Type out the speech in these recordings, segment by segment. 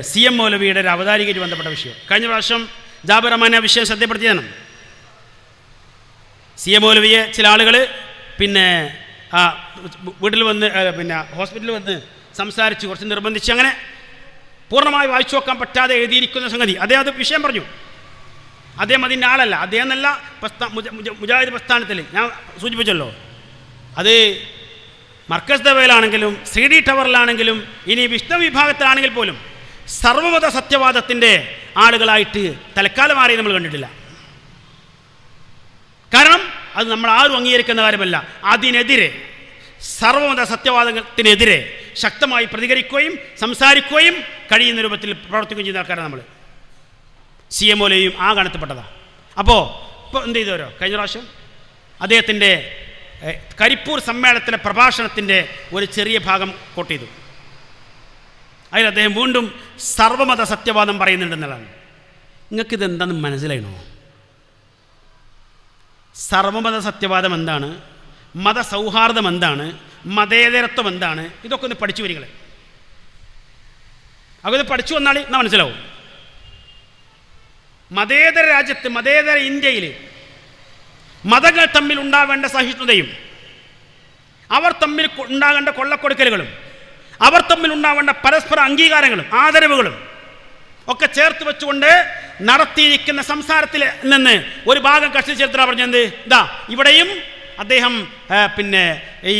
C M മൗലവിയുടെ ഒരു അവതാരികയ്ക്ക് ബന്ധപ്പെട്ട വിഷയം. കഴിഞ്ഞ പ്രാവശ്യം ജാബിർ റഹ്മാൻ ആ വിഷയം ശ്രദ്ധപ്പെടുത്തിയതാണ്. സി എം മൗലവിയെ ചില ആളുകൾ പിന്നെ ആ വീട്ടിൽ വന്ന് പിന്നെ ഹോസ്പിറ്റലിൽ വന്ന് സംസാരിച്ച് കുറച്ച് നിർബന്ധിച്ച് അങ്ങനെ പൂർണമായി വായിച്ചു നോക്കാൻ പറ്റാതെ എഴുതിയിരിക്കുന്ന സംഗതി. അദ്ദേഹം അത് വിഷയം പറഞ്ഞു. അദ്ദേഹം അതിന്റെ ആളല്ല. അദ്ദേഹം എന്നല്ല പ്രസ്ഥാ മുജ- മുജ- മുജാഹിദ് പ്രസ്ഥാനത്തിൽ ഞാൻ സൂചിപ്പിച്ചല്ലോ. അത് മർക്കസ് ദവയിലാണെങ്കിലും സി ഡി ടവറിലാണെങ്കിലും ഇനി വിഷ്ണു വിഭാഗത്തിലാണെങ്കിൽ പോലും സർവമത സത്യവാദത്തിന്റെ ആളുകളായിട്ട് തൽക്കാലം ആരെയും നമ്മൾ കണ്ടിട്ടില്ല. കാരണം അത് നമ്മൾ ആരും അംഗീകരിക്കുന്ന കാര്യമല്ല. അതിനെതിരെ സർവമത സത്യവാദത്തിനെതിരെ ശക്തമായി പ്രതികരിക്കുകയും സംസാരിക്കുകയും കഴിയുന്ന രൂപത്തിൽ പ്രവർത്തിക്കുകയും ചെയ്യുന്ന ആൾക്കാരാണ് നമ്മൾ. സി എം ഒലെയും ആ ഗണത്തിൽപ്പെട്ടതാണ് അപ്പോൾ ഇപ്പോൾ എന്ത് ചെയ്തവരോ കഴിഞ്ഞ പ്രാവശ്യം അദ്ദേഹത്തിന്റെ കരിപ്പൂർ സമ്മേളനത്തിലെ പ്രഭാഷണത്തിന്റെ ഒരു ചെറിയ ഭാഗം കോട്ട് ചെയ്തു. അതിൽ അദ്ദേഹം വീണ്ടും സർവമത സത്യവാദം പറയുന്നുണ്ടെന്നുള്ളതാണ്. നിങ്ങൾക്കിത് എന്താണെന്ന് മനസ്സിലായണോ സർവമത സത്യവാദം എന്താണ്? മതസൗഹാർദ്ദം എന്താണ്? മതേതരത്വം എന്താണ്? ഇതൊക്കെ ഒന്ന് പഠിച്ചു വരികളെ. അതൊന്ന് പഠിച്ചു വന്നാൽ എന്നാൽ മനസ്സിലാവും? മതേതര രാജ്യത്ത് മതേതര ഇന്ത്യയിൽ മതങ്ങൾ തമ്മിൽ ഉണ്ടാവേണ്ട സഹിഷ്ണുതയും അവർ തമ്മിൽ ഉണ്ടാകേണ്ട കൊള്ളക്കൊടുക്കലുകളും അവർ തമ്മിൽ ഉണ്ടാവേണ്ട പരസ്പര അംഗീകാരങ്ങളും ആദരവുകളും ഒക്കെ ചേർത്ത് വെച്ചുകൊണ്ട് നടത്തിയിരിക്കുന്ന സംസാരത്തിൽ നിന്ന് ഒരു ഭാഗം കക്ഷി ചേർത്തിനാ പറഞ്ഞത് ഇതാ ഇവിടെയും അദ്ദേഹം പിന്നെ ഈ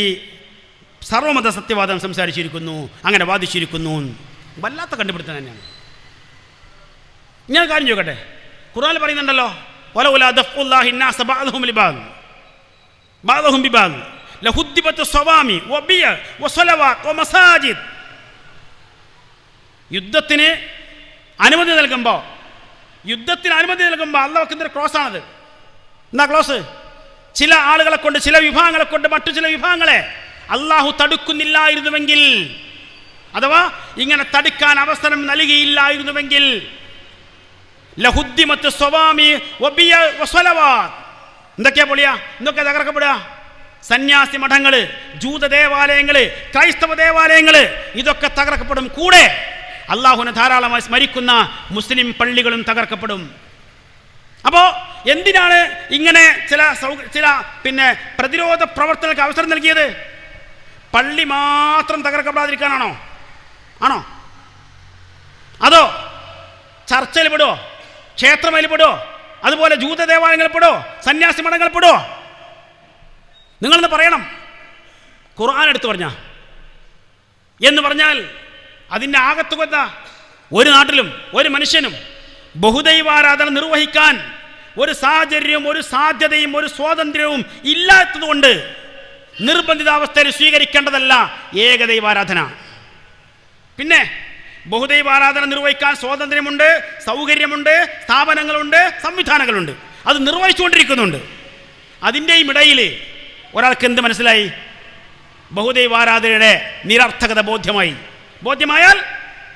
സർവമത സത്യവാദം സംസാരിച്ചിരിക്കുന്നു അങ്ങനെ വാദിച്ചിരിക്കുന്നു. വല്ലാത്ത കണ്ടുപിടുത്തം തന്നെയാണ്. ഞാൻ കാര്യം ചോദിക്കട്ടെ? ഖുർആൻ പറയുന്നുണ്ടല്ലോ ഒലൗലാ ദഫ്ഉല്ലാഹി ലഹുദ്ദിബത്തുസ്വാമി ഒബിയ ഒ മസാജിദ് യുദ്ധത്തിന് അനുമതി നൽകുമ്പോൾ യുദ്ധത്തിന് അനുമതി നൽകുമ്പോൾ അല്ല വെക്കുന്ന ക്രോസ് ആണത് എന്താ ക്ലോസ്? ചില ആളുകളെ കൊണ്ട് ചില വിഭാഗങ്ങളെ കൊണ്ട് മറ്റു ചില വിഭാഗങ്ങളെ അള്ളാഹു തടുക്കുന്നില്ലായിരുന്നുവെങ്കിൽ അഥവാ ഇങ്ങനെ തടുക്കാൻ അവസരം നൽകിയില്ലായിരുന്നുവെങ്കിൽ ലഹുദ്ദിമത്ത് സ്വവാമി എന്തൊക്കെയാ പൊളിയാ? എന്തൊക്കെയാ തകർക്കപ്പെടുക? സന്യാസി മഠങ്ങൾ ജൂത ദേവാലയങ്ങൾ ക്രൈസ്തവ ദേവാലയങ്ങൾ ഇതൊക്കെ തകർക്കപ്പെടും. കൂടെ അള്ളാഹുനെ ധാരാളമായി സ്മരിക്കുന്ന മുസ്ലിം പള്ളികളും തകർക്കപ്പെടും. അപ്പോൾ എന്തിനാണ് ഇങ്ങനെ ചില ചില പിന്നെ പ്രതിരോധ പ്രവർത്തനങ്ങൾക്ക് അവസരം നൽകിയത്? പള്ളി മാത്രം തകർക്കപ്പെടാതിരിക്കാനാണോ? ആണോ? അതോ ചർച്ചയിൽ പെടുമോ ക്ഷേത്രമയിൽ പെടുമോ അതുപോലെ ജൂത ദേവാലയങ്ങളിൽ പെടുമോ സന്യാസി മഠങ്ങളിൽ പെടുവോ? നിങ്ങളെന്ന് പറയണം? ഖുർആൻ എടുത്തു പറഞ്ഞ. എന്ന് പറഞ്ഞാൽ അതിന്റെ ആകത്തുകൊത്ത ഒരു നാട്ടിലും ഒരു മനുഷ്യനും ബഹുദൈവാരാധന നിർവഹിക്കാൻ ഒരു സാഹചര്യവും ഒരു സാധ്യതയും ഒരു സ്വാതന്ത്ര്യവും ഇല്ലാത്തതുകൊണ്ട് നിർബന്ധിതാവസ്ഥയിൽ സ്വീകരിക്കേണ്ടതല്ല ഏകദൈവാരാധന. പിന്നെ ബഹുദൈവാരാധന നിർവഹിക്കാൻ സ്വാതന്ത്ര്യമുണ്ട് സൗകര്യമുണ്ട് സ്ഥാപനങ്ങളുണ്ട് സംവിധാനങ്ങളുണ്ട്. അത് നിർവഹിച്ചുകൊണ്ടിരിക്കുന്നുണ്ട്. അതിന്റെയും ഇടയിൽ ഒരാൾക്ക് എന്ത് മനസ്സിലായി? ബഹുദൈവാരാധനയുടെ നിരർത്ഥകത ബോധ്യമായി. ബോധ്യമായാൽ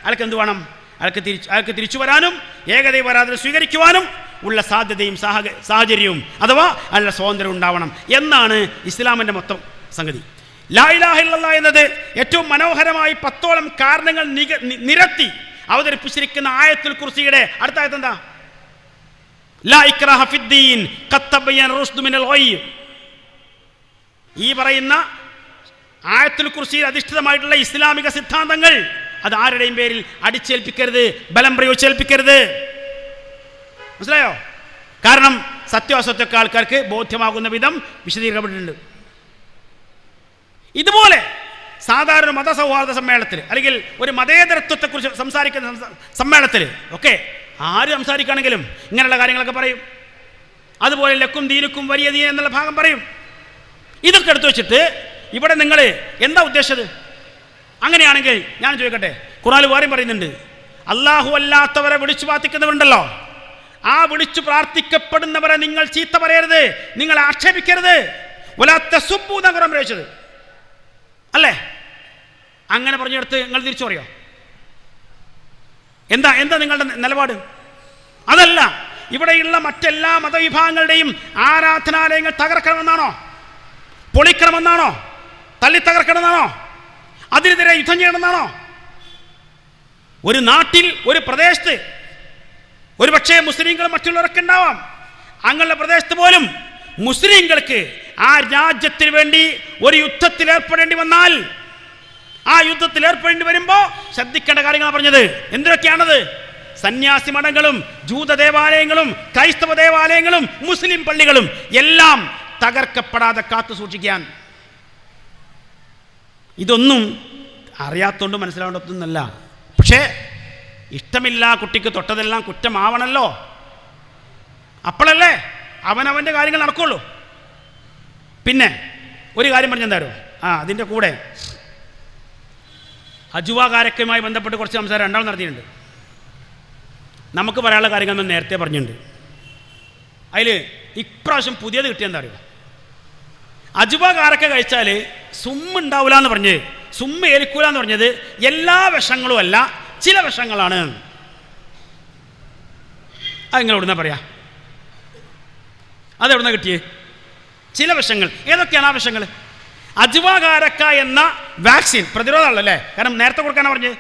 അയാൾക്ക് എന്ത് വേണം? അയാൾക്ക് തിരിച്ച് അയാൾക്ക് തിരിച്ചു വരാനും ഏകദൈവാരാധന സ്വീകരിക്കുവാനും ഉള്ള സാധ്യതയും സാഹ- സാഹചര്യവും അഥവാ അയാളുടെ സ്വാതന്ത്ര്യം ഉണ്ടാവണം എന്നാണ് ഇസ്ലാമിന്റെ മൊത്തം സംഗതി. ലായിലാഹില്ല എന്നത് ഏറ്റവും മനോഹരമായി പത്തോളം കാരണങ്ങൾ നിക നിരത്തി അവതരിപ്പിച്ചിരിക്കുന്ന ആയത്തുൽ കുർസിയുടെ അടുത്ത ആയത്ത് എന്താ? ലാ ഇക്രാഹ ഫിദ്ദീൻ ഈ പറയുന്ന ആയത്തുൽ കുർസിയിൽ അധിഷ്ഠിതമായിട്ടുള്ള ഇസ്ലാമിക സിദ്ധാന്തങ്ങൾ അത് ആരുടെയും പേരിൽ അടിച്ചേൽപ്പിക്കരുത് ബലം പ്രയോഗിച്ചേൽപ്പിക്കരുത്. മനസ്സിലായോ? കാരണം സത്യാസത്യൊക്കെ ആൾക്കാർക്ക് ബോധ്യമാകുന്ന വിധം വിശദീകരിക്കപ്പെട്ടിട്ടുണ്ട്. ഇതുപോലെ സാധാരണ മതസൗഹാർദ്ദ സമ്മേളനത്തിൽ അല്ലെങ്കിൽ ഒരു മതേതരത്വത്തെക്കുറിച്ച് സംസാരിക്കുന്ന സംസ- സമ്മേളനത്തിൽ ഒക്കെ ആര് സംസാരിക്കുകയാണെങ്കിലും ഇങ്ങനെയുള്ള കാര്യങ്ങളൊക്കെ പറയും. അതുപോലെ ലക്കും ദീനുക്കും വലിയ ദീൻ എന്നുള്ള ഭാഗം പറയും. ഇതൊക്കെ എടുത്തു വെച്ചിട്ട് ഇവിടെ നിങ്ങൾ എന്താ ഉദ്ദേശിച്ചത്? അങ്ങനെയാണെങ്കിൽ ഞാൻ ചോദിക്കട്ടെ ഖുറാൻ വേറെയും പറയുന്നുണ്ട് അള്ളാഹു അല്ലാത്തവരെ വിളിച്ചു പ്രാർത്ഥിക്കുന്നവരുണ്ടല്ലോ. ആ വിളിച്ചു പ്രാർത്ഥിക്കപ്പെടുന്നവരെ നിങ്ങൾ ചീത്ത പറയരുത് നിങ്ങൾ ആക്ഷേപിക്കരുത്. ഒലാത്ത സുബു എന്നാ ഖുറാൻ പ്രയോഗിച്ചത് അല്ലേ? അങ്ങനെ പറഞ്ഞെടുത്ത് നിങ്ങൾ തിരിച്ചു പറയോ? എന്താ എന്താ നിങ്ങളുടെ നിലപാട്? അതല്ല ഇവിടെയുള്ള മറ്റെല്ലാ മതവിഭാഗങ്ങളുടെയും ആരാധനാലയങ്ങൾ തകർക്കണമെന്നാണോ? പൊളിക്കണമെന്നാണോ? തള്ളി തകർക്കണമെന്നാണോ? അതിനെതിരെ യുദ്ധം ചെയ്യണമെന്നാണോ? ഒരു നാട്ടിൽ ഒരു പ്രദേശത്ത് ഒരു പക്ഷേ മുസ്ലിങ്ങൾ മറ്റുള്ളവരൊക്കെ ഉണ്ടാവാം. അങ്ങനെയുള്ള പ്രദേശത്ത് പോലും മുസ്ലിങ്ങൾക്ക് ആ രാജ്യത്തിന് വേണ്ടി ഒരു യുദ്ധത്തിൽ ഏർപ്പെടേണ്ടി വന്നാൽ ആ യുദ്ധത്തിൽ ഏർപ്പെടേണ്ടി വരുമ്പോൾ ശ്രദ്ധിക്കേണ്ട കാര്യങ്ങളാണ് പറഞ്ഞത്. എന്തൊക്കെയാണത് സന്യാസി മഠങ്ങളും ജൂത ദേവാലയങ്ങളും ക്രൈസ്തവ ദേവാലയങ്ങളും മുസ്ലിം പള്ളികളും എല്ലാം തകർക്കപ്പെടാതെ കാത്തു സൂക്ഷിക്കാൻ. ഇതൊന്നും അറിയാത്തതുകൊണ്ട് മനസ്സിലാവേണ്ടതൊന്നല്ല. പക്ഷേ ഇഷ്ടമില്ല കുട്ടിക്ക് തൊട്ടതെല്ലാം കുറ്റമാവണല്ലോ. അപ്പോഴല്ലേ അവനവന്റെ കാര്യങ്ങൾ നടക്കുള്ളൂ. പിന്നെ ഒരു കാര്യം പറഞ്ഞു പറഞ്ഞെന്താരോ ആ അതിന്റെ കൂടെ. അജുവാകാരക്കയുമായി ബന്ധപ്പെട്ട് കുറച്ച് സംസാരം രണ്ടാമത് നടത്തിയിട്ടുണ്ട്. നമുക്ക് പറയാനുള്ള കാര്യങ്ങൾ നേരത്തെ പറഞ്ഞിട്ടുണ്ട്. അതിൽ ഇപ്രാവശ്യം പുതിയത് കിട്ടിയെന്താ അറിയോ അജുബ കാരക്ക കഴിച്ചാൽ സുമ്മ ഉണ്ടാവില്ല എന്ന് പറഞ്ഞ് സുമ്മ ഏൽക്കൂല എന്ന് പറഞ്ഞത് എല്ലാ വിഷങ്ങളും അല്ല ചില വിഷങ്ങളാണ്. അതെങ്ങനെ എവിടുന്ന പറയാ? അതെവിടുന്ന കിട്ടിയേ? ചില വിഷങ്ങൾ. ഏതൊക്കെയാണ് ആ വിഷങ്ങൾ? അജുവാകാരക്ക എന്ന വാക്സിൻ പ്രതിരോധമുള്ളല്ലേ കാരണം നേരത്തെ കൊടുക്കാനാണ് പറഞ്ഞത്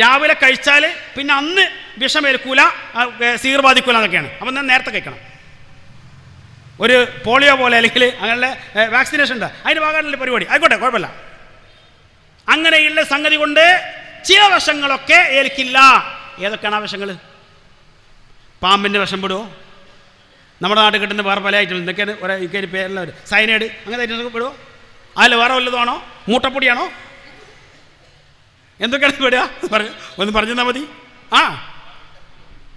രാവിലെ കഴിച്ചാൽ പിന്നെ അന്ന് വിഷമേൽക്കൂല സീർ ബാധിക്കൂല എന്നൊക്കെയാണ്. അപ്പം ഞാൻ നേരത്തെ കഴിക്കണം. ഒരു പോളിയോ പോലെ അല്ലെങ്കിൽ അങ്ങനെയുള്ള വാക്സിനേഷൻ ഉണ്ട്. അതിന് ഭാഗമായിട്ടുള്ള പരിപാടി. ആയിക്കോട്ടെ കുഴപ്പമില്ല. അങ്ങനെയുള്ള സംഗതി കൊണ്ട് ചില വശങ്ങളൊക്കെ ഏൽക്കില്ല. ഏതൊക്കെയാണ് ആ വശങ്ങൾ? പാമ്പിന്റെ വശം പെടുമോ നമ്മുടെ നാട്ടിൽ കിട്ടുന്ന വേറെ പല ഐറ്റം എന്തൊക്കെയാണ് ഒരു ഇക്കൊരു പേരുള്ള ഒരു സൈനൈഡ് അങ്ങനത്തെ ഐറ്റംസ് അതിൽ വേറെ വല്ലതുമാണോ മൂട്ടപ്പൊടിയാണോ? എന്തൊക്കെയാണ് പെടുക? പറഞ്ഞു ഒന്ന് പറഞ്ഞു തന്നാൽ മതി. ആ.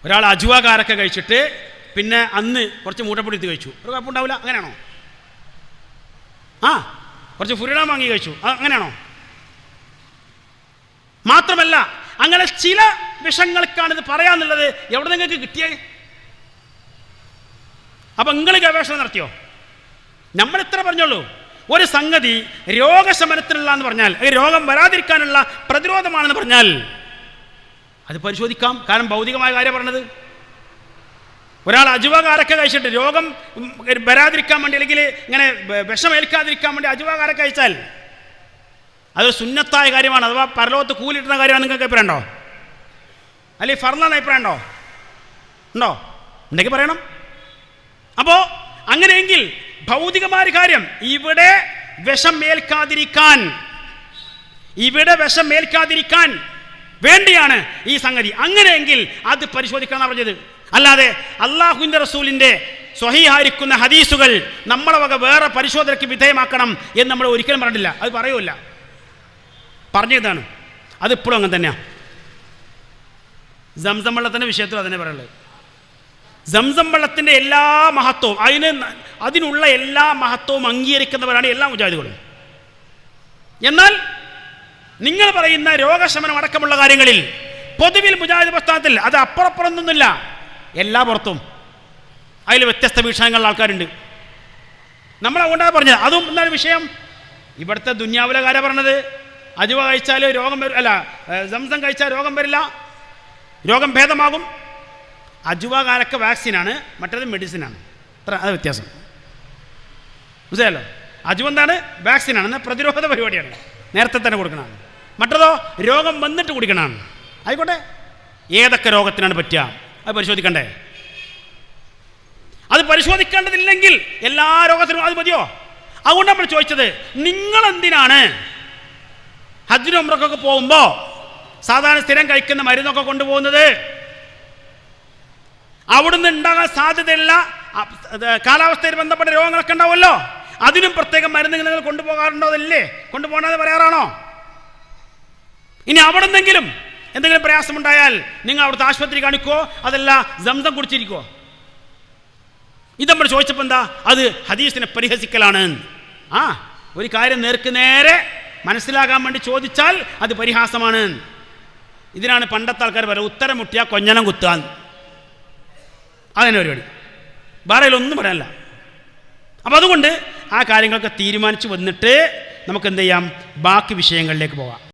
ഒരാൾ അജുവാകാരൊക്കെ കഴിച്ചിട്ട് പിന്നെ അന്ന് കുറച്ച് മൂട്ടപ്പൊടി എടുത്ത് കഴിച്ചു. ഒരു കുഴപ്പമുണ്ടാവില്ല അങ്ങനെയാണോ? ആ കുറച്ച് ഫുരിട വാങ്ങി കഴിച്ചു. അങ്ങനെയാണോ? മാത്രമല്ല അങ്ങനെ ചില വിഷങ്ങൾക്കാണ് ഇത് പറയാന്നുള്ളത് എവിടെ നിങ്ങൾക്ക് കിട്ടിയേ? അപ്പൊ നിങ്ങൾ ഗവേഷണം നടത്തിയോ? നമ്മൾ ഇത്ര പറഞ്ഞോളൂ ഒരു സംഗതി രോഗശമനത്തിനുള്ള എന്ന് പറഞ്ഞാൽ രോഗം വരാതിരിക്കാനുള്ള പ്രതിരോധമാണെന്ന് പറഞ്ഞാൽ അത് പരിശോധിക്കാം. കാരണം ഭൗതികമായ കാര്യം പറഞ്ഞത് ഒരാൾ അജുവകാരൊക്കെ കഴിച്ചിട്ട് രോഗം വരാതിരിക്കാൻ വേണ്ടി അല്ലെങ്കിൽ ഇങ്ങനെ വിഷമേൽക്കാതിരിക്കാൻ വേണ്ടി അജുവകാരൊക്കെ കഴിച്ചാൽ അതൊരു സുന്നത്തായ കാര്യമാണ്. അഥവാ പരലോകത്ത് കൂലിട്ടുന്ന കാര്യമാണ് നിങ്ങൾക്ക് അഭിപ്രായം ഉണ്ടോ അല്ലെങ്കിൽ ഫർലാന്ന് അഭിപ്രായം ഉണ്ടോ? ഉണ്ടോ ഉണ്ടെങ്കിൽ പറയണം. അപ്പോൾ അങ്ങനെയെങ്കിൽ ഭൗതികമായ കാര്യം ഇവിടെ വിഷം മേൽക്കാതിരിക്കാൻ ഇവിടെ വിഷം മേൽക്കാതിരിക്കാൻ വേണ്ടിയാണ് ഈ സംഗതി. അങ്ങനെയെങ്കിൽ അത് പരിശോധിക്കാന്നാണ് പറഞ്ഞത്. അല്ലാതെ അള്ളാഹുവിന്റെ റസൂലിന്റെ സ്വഹീഹായിരിക്കുന്ന ഹദീസുകൾ നമ്മളെ വക വേറെ പരിശോധനയ്ക്ക് വിധേയമാക്കണം എന്ന് നമ്മൾ ഒരിക്കലും പറഞ്ഞില്ല അത് പറയൂല പറഞ്ഞതാണ് അതിപ്പോഴും അങ്ങനെ തന്നെയാണ് സംസം വെള്ളത്തിന്റെ വിഷയത്തിൽ അതന്നെ പറയുള്ളത് സംസം വെള്ളത്തിന്റെ എല്ലാ മഹത്വവും അതിന് അതിനുള്ള എല്ലാ മഹത്വവും അംഗീകരിക്കുന്നവരാണ് എല്ലാ മുജാഹിദുകളും. എന്നാൽ നിങ്ങൾ പറയുന്ന രോഗശമനം അടക്കമുള്ള കാര്യങ്ങളിൽ പൊതുവിൽ മുജാഹിദ് പ്രസ്ഥാനത്തിൽ അത് അപ്പുറപ്പുറമൊന്നുമില്ല എല്ലാ പുറത്തും. അതിൽ വ്യത്യസ്ത വീക്ഷണങ്ങളുള്ള ആൾക്കാരുണ്ട്. നമ്മൾ അതുകൊണ്ടാണ് പറഞ്ഞത്. അതും എന്താണ് വിഷയം? ഇവിടുത്തെ ദുന്യാവിലെ കാര്യം പറഞ്ഞത്. അജുവ കഴിച്ചാൽ രോഗം വരും. അല്ല സംസം കഴിച്ചാൽ രോഗം വരില്ല. രോഗം ഭേദമാകും. അജുവകാരൊക്കെ വാക്സിനാണ് മറ്റേത് മെഡിസിനാണ്. അത്ര അത് വ്യത്യാസം. മനസ്സിലല്ലോ അജുവ എന്താണ്? വാക്സിനാണ്. എന്നാൽ പ്രതിരോധ പരിപാടിയാണ്. നേരത്തെ തന്നെ കൊടുക്കണമെന്ന് മറ്റതോ രോഗം വന്നിട്ട് കുടിക്കണമെന്ന് ആയിക്കോട്ടെ. ഏതൊക്കെ രോഗത്തിനാണ് പറ്റുക? അത് പരിശോധിക്കണ്ടേ? അത് പരിശോധിക്കേണ്ടതില്ലെങ്കിൽ എല്ലാ രോഗത്തിനും അത് മതിയോ? അതുകൊണ്ട് നമ്മൾ ചോദിച്ചത് നിങ്ങൾ എന്തിനാണ് ഹജ്ജിനും ഉമ്രക്കൊക്കെ പോകുമ്പോൾ സാധാരണ സ്ഥിരം കഴിക്കുന്ന മരുന്നൊക്കെ കൊണ്ടുപോകുന്നത്? അവിടുന്ന് ഉണ്ടാകാൻ സാധ്യതയുള്ള കാലാവസ്ഥയിൽ ബന്ധപ്പെട്ട രോഗങ്ങളൊക്കെ ഉണ്ടാവുമല്ലോ. അതിനും പ്രത്യേകം മരുന്ന് നിങ്ങൾ കൊണ്ടുപോകാറുണ്ടോ അതല്ലേ? കൊണ്ടുപോകണമെന്ന് പറയാറാണോ? ഇനി അവിടെ നിന്നെങ്കിലും എന്തെങ്കിലും പ്രയാസമുണ്ടായാൽ നിങ്ങൾ അവിടുത്തെ ആശുപത്രി കാണിക്കോ? അതല്ല സംസം കുടിച്ചിരിക്കോ? ഇത് നമ്മൾ ചോദിച്ചപ്പോൾ എന്താ? അത് ഹദീസിനെ പരിഹസിക്കലാണ്. ആ ഒരു കാര്യം നേർക്ക് നേരെ മനസ്സിലാകാൻ വേണ്ടി ചോദിച്ചാൽ അത് പരിഹാസമാണ്. ഇതിനാണ് പണ്ടത്തെ ആൾക്കാർ പറയുക ഉത്തരം മുട്ടിയ കൊഞ്ഞനം കുത്താൻ. അതിനെ പരിപാടി. വേറെ ഒന്നും പറയാനില്ല. അപ്പോൾ അതുകൊണ്ട് ആ കാര്യങ്ങളൊക്കെ തീരുമാനിച്ചു വന്നിട്ട് നമുക്ക് എന്ത് ചെയ്യാം? ബാക്കി വിഷയങ്ങളിലേക്ക് പോകാം